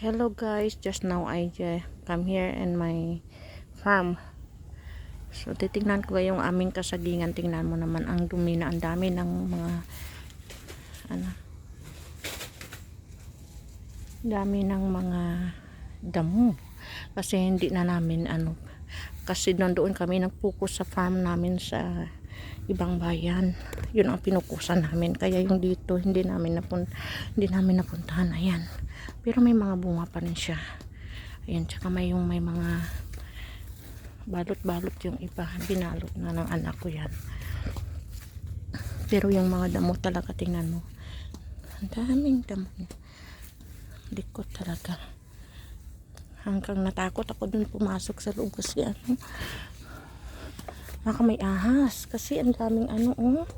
Hello guys, just now I uh, come here in my farm. So titingnan ko yung aming kasagingan. Tingnan mo naman ang dumi na ang dami ng mga ano dami ng mga damo. Kasi hindi na namin ano kasi nandoon kami nagpokus sa farm namin sa ibang bayan. Yun ang pinukusan namin. Kaya yung dito hindi namin napun hindi namin napuntahan. Ayan. Pero may mga bunga pa rin siya. Ayan, tsaka may yung may mga balot-balot yung iba. Binalot na ng anak ko yan. Pero yung mga damo talaga, tingnan mo. Ang daming damo. Likot talaga. Hanggang natakot ako dun pumasok sa loob kasi ano. Baka may ahas. Kasi ang daming ano, oh.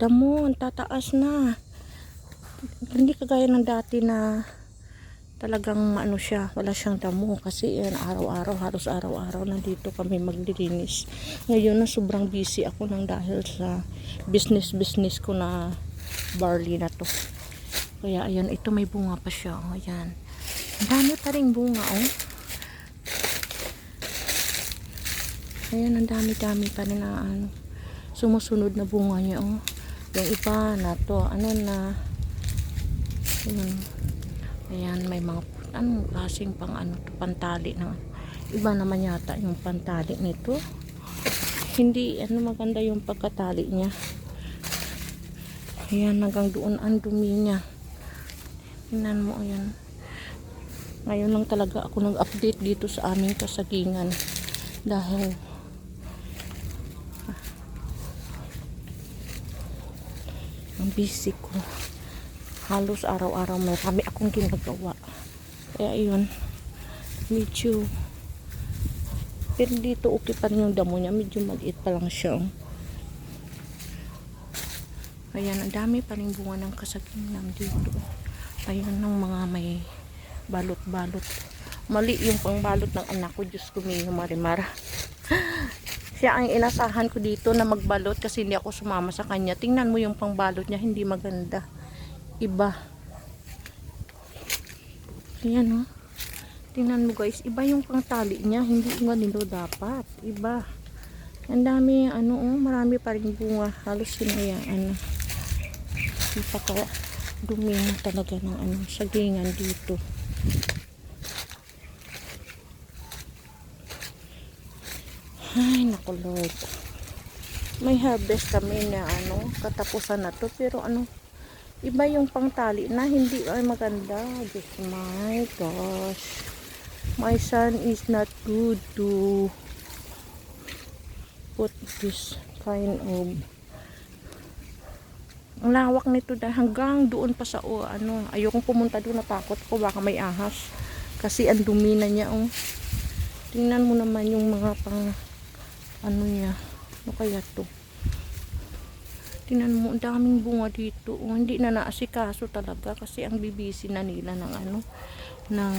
Damo, ang tataas na hindi kagaya ng dati na talagang ano siya, wala siyang damo kasi yan araw-araw, halos araw-araw nandito kami maglilinis. Ngayon na sobrang busy ako nang dahil sa business-business ko na barley na to. Kaya ayan, ito may bunga pa siya. Oh, ayan. Dami pa rin bunga, oh. Ayan, ang dami-dami pa rin na ano, sumusunod na bunga niya, oh. Yung iba na to, ano na, Ayan. Ayan, may mga anong klaseng pang ano to, pantali ng iba naman yata yung pantali nito. Hindi ano maganda yung pagkatali niya. Ayan, hanggang doon ang dumi niya. Tingnan mo, ayan. Ngayon lang talaga ako nag-update dito sa aming kasagingan. Dahil ang busy ko. Halos araw-araw marami akong ginagawa. Kaya yun medyo pero dito okay pa rin yung damo niya. Medyo maliit pa lang siya. Ayan ang dami pa rin bunga ng kasagingan dito. Ayan ng mga may balot-balot. Mali yung pangbalot ng anak ko. Diyos ko may siya ang inasahan ko dito na magbalot kasi hindi ako sumama sa kanya tingnan mo yung pangbalot niya hindi maganda iba. Ayan o. Oh. Tingnan mo guys, iba yung pangtali niya. Hindi ganito dapat. Iba. Ang dami, ano oh, marami pa rin bunga. Halos sinayaan na. Ipaka dumi na talaga ng ano, sagingan dito. Ay, naku Lord. May harvest kami na ano, katapusan na to. Pero ano, iba yung pangtali na hindi ay maganda just my gosh my son is not good to put this kind of ang lawak nito dahil hanggang doon pa sa o, ano, ayokong pumunta doon natakot ko baka may ahas kasi ang dumi na niya oh. tingnan mo naman yung mga pang ano niya ano kaya to Tingnan mo, ang daming bunga dito. Oh, hindi na naasikaso talaga kasi ang bibisi na nila ng ano, ng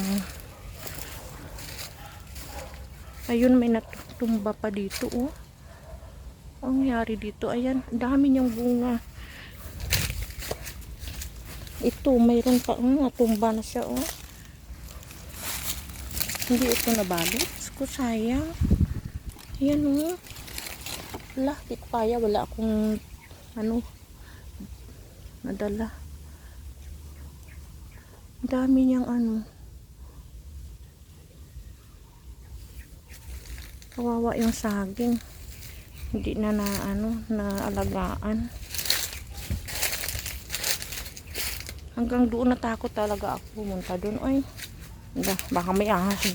ayun may natumba pa dito oh. Ang nangyari dito, ayan, dami niyang bunga. Ito, mayroon pa, oh, natumba na siya oh. Hindi ito nabalot. Ko sayang. Ayan oh. Wala, tikpaya, wala akong ano nadala. Dami niyang ano. Kawawa yung saging. Hindi na na ano na alagaan hanggang doon natakot talaga ako pumunta doon. Ay baka may ahas